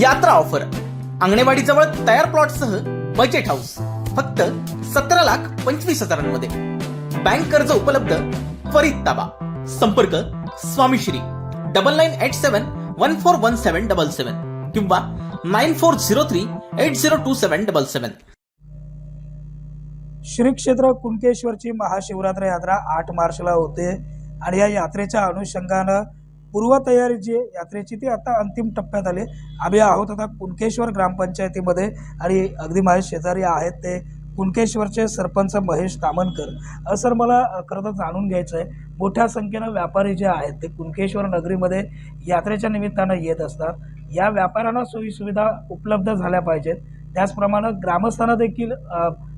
यात्रा ऑफर. अंगणेवाडी जवळ तयार प्लॉटसह बजेट हाऊस फक्त सतरा लाख पंचवीस हजारांमध्ये. बँक कर्ज उपलब्ध त्वरित ताबा. संपर्क Swamishri double nine eight seven one four one seven double seven किंवा nine four zero three eight zero two seven double seven Shri क्षेत्र कुणकेश्वरची महाशिवरात्र यात्रा आठ मार्चला होते आणि या यात्रेच्या अनुषंगानं पूर्वतयारी जी आहे यात्रेची ती आता अंतिम टप्प्यात आली. आम्ही आहोत आता कुणकेश्वर ग्रामपंचायतीमध्ये आणि अगदी माझे शेजारी आहेत ते कुणकेश्वरचे सरपंच महेश तामणकर सर मला खरं तर जाणून घ्यायचं आहे. मोठ्या संख्येनं व्यापारी जे आहेत ते कुणकेश्वर नगरीमध्ये यात्रेच्या निमित्तानं येत असतात. या व्यापाऱ्यांना सोयीसुविधा उपलब्ध झाल्या पाहिजेत. त्याचप्रमाणे ग्रामस्थांना देखील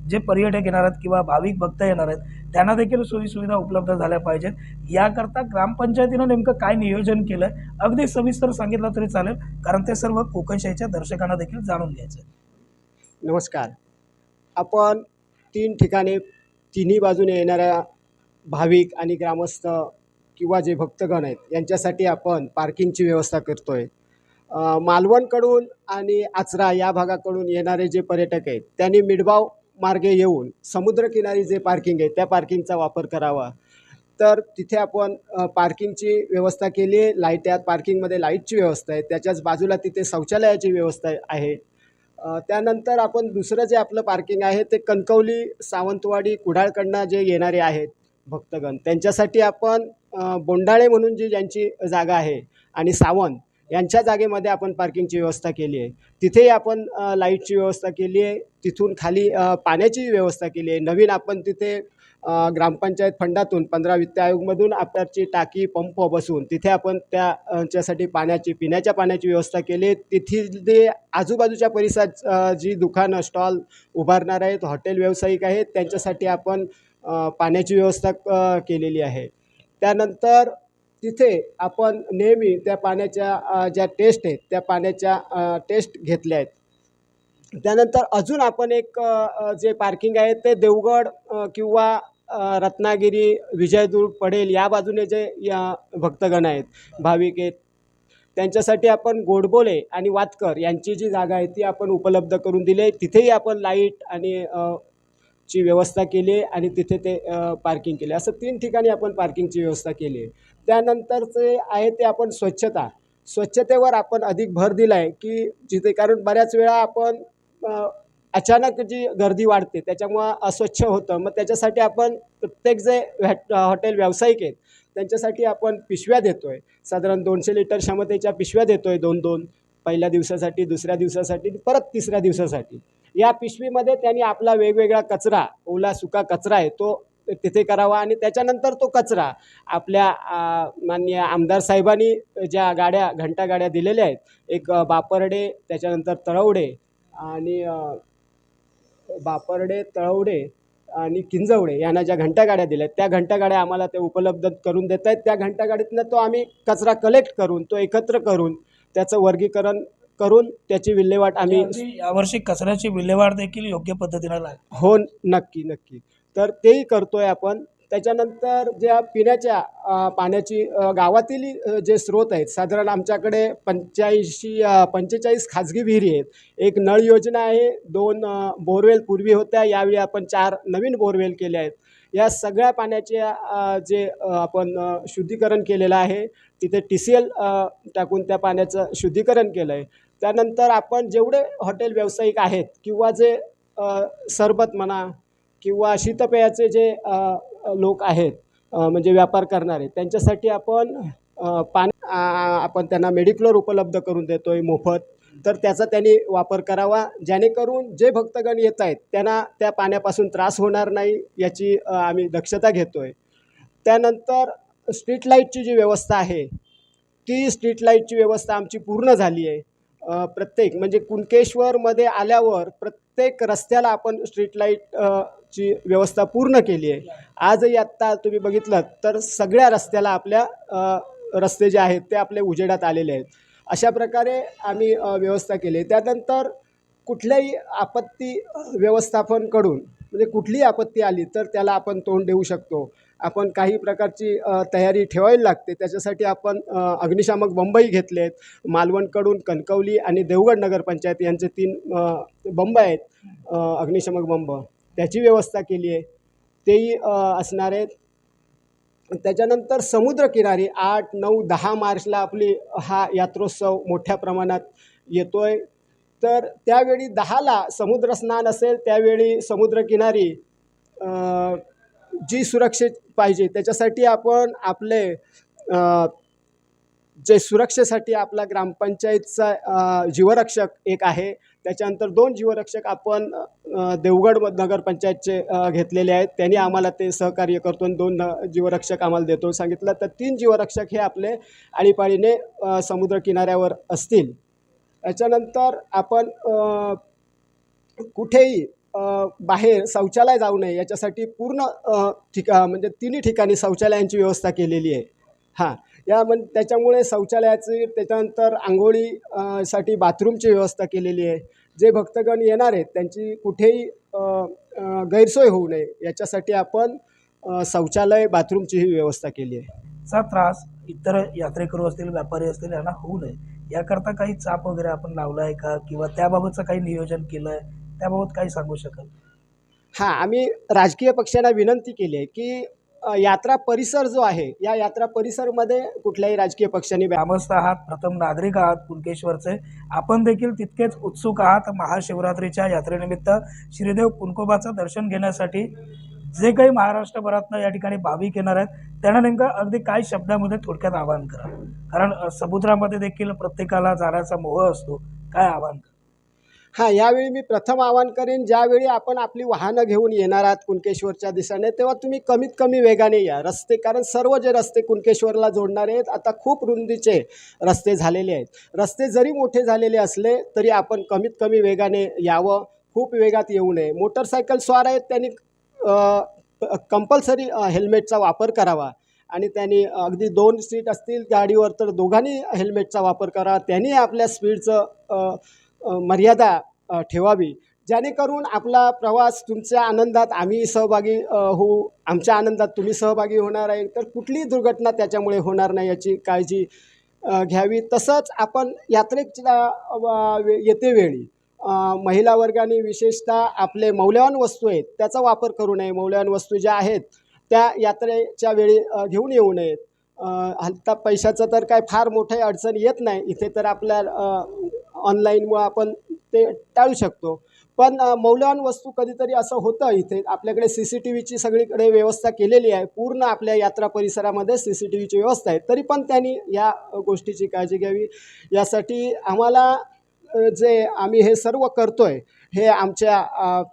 जे पर्यटक येणार आहेत किंवा भाविक भक्त येणार आहेत त्यांना देखील सोयीसुविधा उपलब्ध झाल्या पाहिजेत. याकरता ग्रामपंचायतीनं नेमकं काय नियोजन केलं आहे अगदी सविस्तर सांगितलं तरी चालेल कारण ते सर्व कोकणशाहीच्या दर्शकांना देखील जाणून घ्यायचं नमस्कार. आपण तीन ठिकाणी तिन्ही बाजूने येणाऱ्या भाविक आणि ग्रामस्थ किंवा जे भक्तगण आहेत यांच्यासाठी आपण पार्किंगची व्यवस्था करतो आहे मालवणकडून आणि आचरा या भागाकडून येणारे जे पर्यटक आहेत त्यांनी मिडबाव मार्गे येऊन समुद्रकिनारी जे पार्किंग आहे त्या पार्किंगचा वापर करावा. तर तिथे आपण पार्किंगची व्यवस्था केली आहे लाइट यात पार्किंगमध्ये लाईटची व्यवस्था आहे त्याच्याच बाजूला तिथे शौचालयाची व्यवस्था आहे. त्यानंतर आपण दुसरं जे आपलं पार्किंग आहे ते कणकवली सावंतवाडी कुडाळकडनं जे येणारे आहेत भक्तगण त्यांच्यासाठी आपण बोंडाळे म्हणून जी ज्यांची जागा आहे आणि सावंत यांच्या जागेमध्ये आपण पार्किंगची व्यवस्था केली आहे. तिथेही आपण लाईटची व्यवस्था केली आहे. तिथून खाली पाण्याची व्यवस्था केली आहे. नवीन आपण तिथे ग्रामपंचायत फंडातून पंधरा वित्त आयोगमधून आपल्याची टाकी पंप बसून तिथे आपण त्याच्यासाठी पाण्याची पिण्याच्या पाण्याची व्यवस्था केली आहे. तिथील जे आजूबाजूच्या परिसरात जी दुकानं स्टॉल उभारणार आहेत हॉटेल व्यावसायिक आहेत त्यांच्यासाठी आपण पाण्याची व्यवस्था केलेली आहे. त्यानंतर तिथे आपण नेहमी त्या पाण्याच्या ज्या टेस्ट आहेत त्या पाण्याच्या टेस्ट घेतल्या आहेत. त्यानंतर अजून आपण एक जे पार्किंग आहे ते देवगड किंवा रत्नागिरी विजयदुर्ग पडेल या बाजूने जे या भक्तगण आहेत भाविक आहेत त्यांच्यासाठी आपण गोडबोले आणि वातकर यांची जी जागा आहे ती आपण उपलब्ध करून दिली आहे. तिथेही आपण लाइट आणि ची व्यवस्था केली आहे आणि तिथे ते पार्किंग केले असं तीन ठिकाणी आपण पार्किंगची व्यवस्था केली आहे. त्यानंतरचे आहे ते आपण स्वच्छता. स्वच्छतेवर आपण अधिक भर दिला आहे की जिथे कारण बऱ्याच वेळा आपण अचानक जी गर्दी वाढते त्याच्यामुळं अस्वच्छ होतं. मग त्याच्यासाठी आपण प्रत्येक जे व्हॅट हॉटेल व्यावसायिक आहेत त्यांच्यासाठी आपण पिशव्या देतो आहे साधारण दोनशे लिटर क्षमतेच्या पिशव्या देतो आहे दोन दोन. पहिल्या दिवसासाठी दुसऱ्या दिवसासाठी परत तिसऱ्या दिवसासाठी. या पिशवीमध्ये त्यांनी आपला वेगवेगळा कचरा ओला सुका कचरा आहे तो तिथे करावा आणि त्याच्यानंतर तो कचरा आपल्या आ, माननीय आमदार साहेबांनी ज्या गाड्या घंटा गाड्या दिलेल्या आहेत एक बापर्डे त्याच्यानंतर तळवडे आणि बापर्डे तळवडे आणि किंजवडे यांना ज्या घंटा गाड्या दिल्या आहेत त्या घंटा गाड्या आम्हाला ते उपलब्ध करून देत आहेत. त्या घंटा गाडीतनं तो आम्ही कचरा कलेक्ट करून तो एकत्र करून त्याचं वर्गीकरण करून त्याची विल्हेवाट आम्ही यावर्षी कचऱ्याची विल्हेवाट देखील योग्य पद्धतीनं हो नक्की नक्की. तर तेही करतो आहे आपण. त्याच्यानंतर ज्या पिण्याच्या पाण्याची गावातील जे स्रोत आहेत साधारण आमच्याकडे पंच्याऐंशी पंचेचाळीस खाजगी विहिरी आहेत. एक नळ योजना आहे दोन बोरवेल पूर्वी होत्या यावेळी आपण चार नवीन बोरवेल केले आहेत. या सगळ्या पाण्याच्या जे आपण शुद्धीकरण केलेलं आहे तिथे टी सी एल टाकून त्या पाण्याचं शुद्धीकरण केलं आहे त्यानंतर आपण जेवढे हॉटेल व्यावसायिक आहेत किंवा जे सरबत म्हणा किंवा शीतपेयाचे जे लोक आहेत म्हणजे व्यापार करणारे त्यांच्यासाठी आपण पाणी आपण त्यांना मेडिक्लोर उपलब्ध करून देतो आहे मोफत. तर त्याचा त्यांनी वापर करावा जेणेकरून जे भक्तगण येत आहेत त्यांना त्या पाण्यापासून त्रास होणार नाही याची आम्ही दक्षता घेतो आहे त्यानंतर स्ट्रीट लाईटची जी व्यवस्था आहे ती स्ट्रीट लाईटची व्यवस्था आमची पूर्ण झाली आहे. प्रत्येक म्हणजे कुणकेश्वरमध्ये आल्यावर प्रत्येक रस्त्याला आपण स्ट्रीट लाइट ची व्यवस्था पूर्ण केली आहे. आजही आत्ता तुम्ही बघितलं तर सगळ्या रस्त्याला आपल्या रस्ते जे आहेत ते आपले उजेडात आलेले आहेत. अशा प्रकारे आम्ही व्यवस्था केली आहे. त्यानंतर कुठल्याही आपत्ती व्यवस्थापनकडून म्हणजे कुठलीही आपत्ती आली तर त्याला आपण तोंड देऊ शकतो. आपण काही प्रकारची तयारी ठेवायला लागते. त्याच्यासाठी आपण अग्निशामक बंबही घेतले आहेत मालवणकडून कणकवली आणि देवगड नगरपंचायत यांचे तीन बंब आहेत. अग्निशामक बंब. त्याची व्यवस्था केली आहे. तेही असणार आहेत. त्याच्यानंतर समुद्रकिनारी आठ नऊ दहा मार्चला आपली हा यात्रोत्सव मोठ्या प्रमाणात येतो आहे तर त्यावेळी दहाला समुद्रस्नान असेल त्यावेळी समुद्रकिनारी जी सुरक्षित पाहिजे त्याच्यासाठी आपण आपले जे सुरक्षेसाठी आपला ग्रामपंचायतचा जीवरक्षक एक आहे. त्याच्यानंतर दोन जीवरक्षक आपण देवगड नगरपंचायतचे घेतलेले आहेत. त्यांनी आम्हाला ते सहकार्य करतो आणि दोन जीवरक्षक आम्हाला देतो. सांगितलं तर तीन जीवरक्षक हे आपले आळीपाळीने समुद्र समुद्रकिनाऱ्यावर असतील. याच्यानंतर आपण कुठेही बाहेर शौचालय जाऊ नये याच्यासाठी पूर्ण ठिका म्हणजे तिन्ही ठिकाणी शौचालयांची व्यवस्था केलेली आहे. हां या म्हण त्याच्यामुळे शौचालयाची त्याच्यानंतर आंघोळी साठी बाथरूमची व्यवस्था केलेली आहे. जे भक्तगण येणार आहेत त्यांची कुठेही गैरसोय होऊ नये याच्यासाठी आपण शौचालय बाथरूमचीही व्यवस्था केली आहे. चा त्रास इतर यात्रेकरू असतील व्यापारी असतील यांना होऊ नये. याकरता काही चाप वगैरे आपण लावला आहे का? किंवा त्याबाबतचं काही नियोजन केलं आहे त्याबाबत काही सांगू शकाल? हां आम्ही राजकीय पक्षांना विनंती केली आहे की यात्रा परिसर जो आहे या यात्रा परिसरमध्ये कुठल्याही राजकीय पक्षांनी ग्रामस्थ आहात प्रथम नागरिक आहात कुणकेश्वरचे आपण देखील तितकेच उत्सुक आहात महाशिवरात्रीच्या यात्रेनिमित्त. श्रीदेव कुणकोबाचं दर्शन घेण्यासाठी जे काही महाराष्ट्रभरातनं या ठिकाणी भाविक येणार आहेत त्यांना नेमकं अगदी काय शब्दामध्ये थोडक्यात आवाहन करा. कारण समुद्रामध्ये देखील प्रत्येकाला जाण्याचा मोह असतो काय आवाहन करा? हां यावेळी मी प्रथम आवाहन करेन ज्यावेळी आपण आपली वाहनं घेऊन येणार आहात कुणकेश्वरच्या दिशेने तेव्हा तुम्ही कमीत कमी वेगाने या रस्ते कारण सर्व जे रस्ते कुणकेश्वरला जोडणारे आहेत आता खूप रुंदीचे रस्ते झालेले आहेत. रस्ते जरी मोठे झालेले असले तरी आपण कमीत कमी वेगाने यावं. खूप वेगात येऊ नये. मोटरसायकल स्वार आहेत त्यांनी कंपल्सरी हेल्मेटचा वापर करावा. आणि त्यांनी अगदी दोन सीट असतील गाडीवर तर दोघांनी हेल्मेटचा वापर करा. त्यांनी आपल्या स्पीडचं मर्यादा ठेवावी. जेणेकरून आपला प्रवास तुमच्या आनंदात आम्ही सहभागी होऊ. आमच्या आनंदात तुम्ही सहभागी होणार आहे. तर कुठलीही दुर्घटना त्याच्यामुळे होणार नाही याची काळजी घ्यावी. तसंच आपण यात्रेच्या येते वेळी महिला वर्गाने विशेषतः आपले मौल्यवान वस्तू आहेत त्याचा वापर करू नये. मौल्यवान वस्तू ज्या आहेत त्या यात्रेच्या वेळी घेऊन येऊ नयेत. हलता पैशाचं तर काय फार मोठे अडचण येत नाही. इथे तर आपल्या ऑनलाईनमुळं आपण ते टाळू शकतो. पण मौल्यवान वस्तू कधीतरी असं होतं इथे. आपल्याकडे सी सी टी व्हीची सगळीकडे व्यवस्था केलेली आहे. पूर्ण आपल्या यात्रा परिसरामध्ये सी सी टी व्हीची व्यवस्था आहे. तरी पण त्यांनी या गोष्टीची काळजी घ्यावी. यासाठी आम्हाला जे आम्ही हे सर्व करतोय हे आमच्या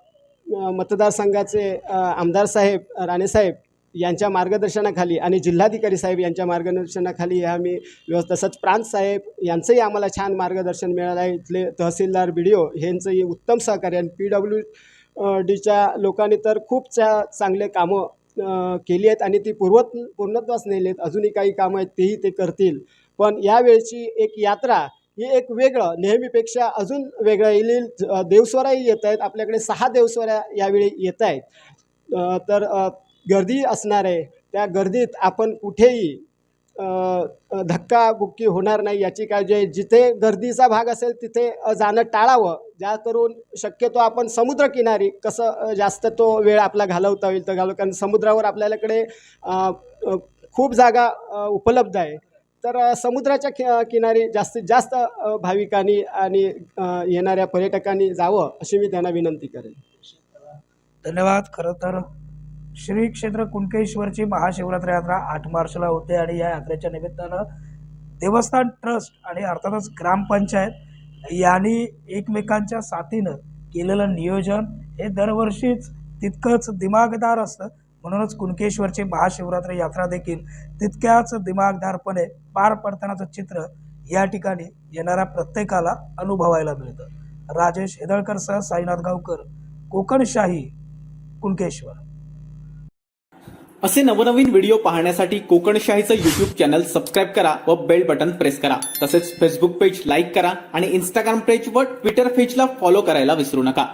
मतदारसंघाचे आमदार साहेब राणेसाहेब यांच्या मार्गदर्शनाखाली आणि जिल्हाधिकारी साहेब यांच्या मार्गदर्शनाखाली आम्ही व्यवस्था तसंच प्रांत साहेब यांचंही आम्हाला छान मार्गदर्शन मिळालं आहे. इथले तहसीलदार बी डी ओ यांचंही उत्तम सहकार्य आणि पी डब्ल्यू डीच्या लोकांनी तर खूप चा चांगले कामं केली आहेत आणि ती पूर्वत पूर्णत्वास नेली आहेत अजूनही काही कामं आहेत तेही ते करतील. पण यावेळची एक यात्रा ही एक वेगळं नेहमीपेक्षा अजून वेगळं येईल. देवस्वराही येत आहेत. आपल्याकडे सहा देवस्वऱ्या यावेळी येत आहेत. तर गर्दी असणार आहे. त्या गर्दीत आपण कुठेही धक्काबुक्की होणार नाही याची काळजी आहे. जिथे गर्दीचा भाग असेल तिथे जाणं टाळावं. ज्या करून शक्यतो आपण समुद्रकिनारी कसं जास्त तो वेळ आपला घालवता येईल तर घालव कारण समुद्रावर आपल्याकडे खूप जागा उपलब्ध आहे. तर समुद्राच्या कि किनारी जास्तीत जास्त भाविकांनी आणि येणाऱ्या पर्यटकांनी जावं अशी मी त्यांना विनंती करेन. धन्यवाद. खरं तर श्री क्षेत्र कुणकेश्वरची महाशिवरात्री यात्रा आठ मार्चला होते आणि या यात्रेच्या निमित्तानं देवस्थान ट्रस्ट आणि अर्थातच ग्रामपंचायत यांनी एकमेकांच्या साथीनं केलेलं नियोजन हे दरवर्षीच तितकंच दिमागदार असतं. म्हणूनच कुणकेश्वरची महाशिवरात्र यात्रा देखील तितक्याच दिमागदारपणे पार पडतानाचं चित्र या ठिकाणी येणाऱ्या प्रत्येकाला अनुभवायला मिळतं. राजेश हेदळकरसह साईनाथ गावकर कोकणशाही कुणकेश्वर. असे नवनवीन व्हिडिओ पाहण्यासाठी कोकणशाहीचं युट्यूब चॅनल सबस्क्राईब करा व बेल बटन प्रेस करा. तसेच फेसबुक पेज लाईक करा आणि इंस्टाग्राम पेज व ट्विटर पेजला फॉलो करायला विसरू नका.